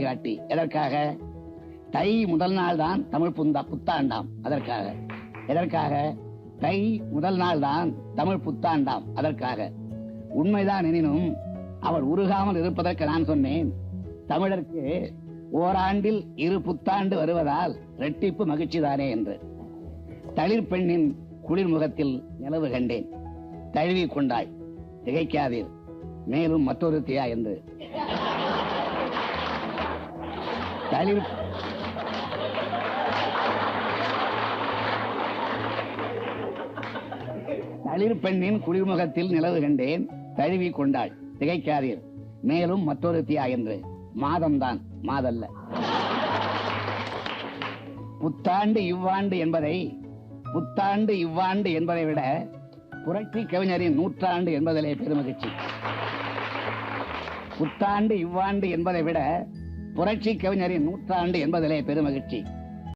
காட்டி. எதற்காக? தை முதல் நாள் தான் தமிழ் புந்தா புத்தாண்டாம். அதற்காக. எதற்காக? தை முதல் நாள் தான் தமிழ் புத்தாண்டாம். அதற்காக. உண்மைதான் எனினும் அவர் உருகாமல் இருப்பதற்கு நான் சொன்னேன். தமிழருக்கு ஓராண்டில் இரு புத்தாண்டு வருவதால் ரெட்டிப்பு மகிழ்ச்சிதானே என்று. தளிர் பெண்ணின் குளிர் முகத்தில் நிலவு கண்டேன். தழுவி கொண்டாய். திகைக்காதீர். மேலும் மற்றொரு தியா என்று. தளிர் தளிர் பெண்ணின் குளிர்முகத்தில் நிலவு கண்டேன் தழுவி கொண்டாள். திகைக்காதீர். மேலும் மற்றொரு தியா என்று மாதம்தான். மாதல்ல. புத்தாண்டு இவ்வாண்டு என்பதை புத்தாண்டு இவ்வாண்டு என்பதை விட புரட்சி கவிஞரின் நூற்றாண்டு என்பதிலே பெருமகிழ்ச்சி. புத்தாண்டு இவ்வாண்டு என்பதை விட புரட்சி கவிஞரின் நூற்றாண்டு என்பதிலே பெருமகிழ்ச்சி.